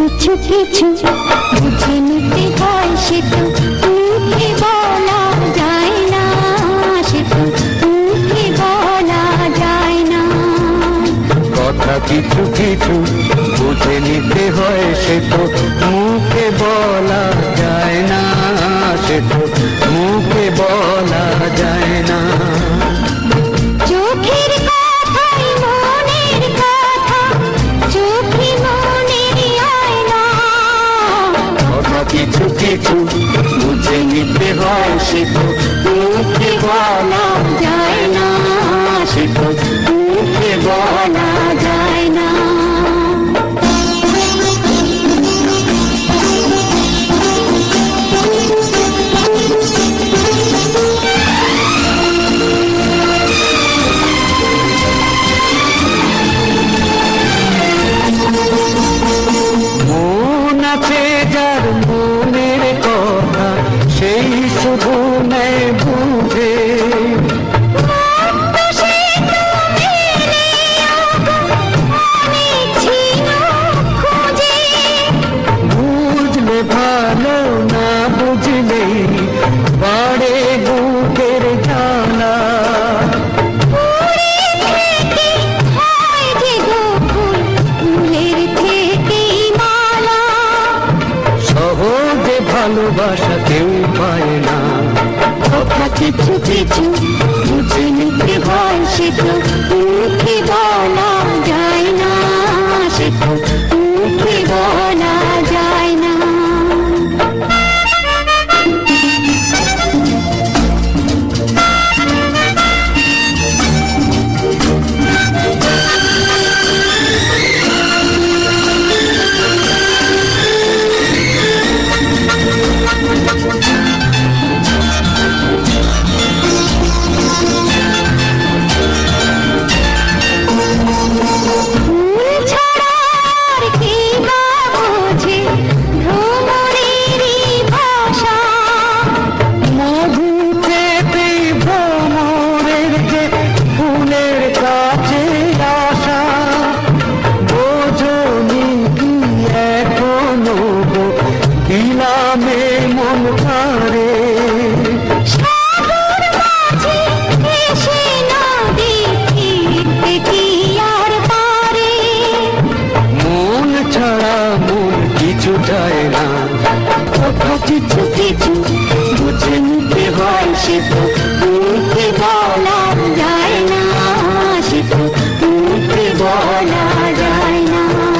কিছু কিছু বুঝে নিতে হয় সে তো মুখে বলা যায় না সে তো মুখে বলা যায় না। কথা কিছু কিছু বুঝে নিতে হয় সে তো মুখে বলা যায় না সে তো মুখে বলা কিছু কিছু বুঝে নিতে হয় সে তো মুখে বলা যায় না সে তো বলা যায় না। মন আছে কিছু কিছু বুঝে নিতে হয় সেটা কিছু কিছু বুঝে নিতে হয় সে তো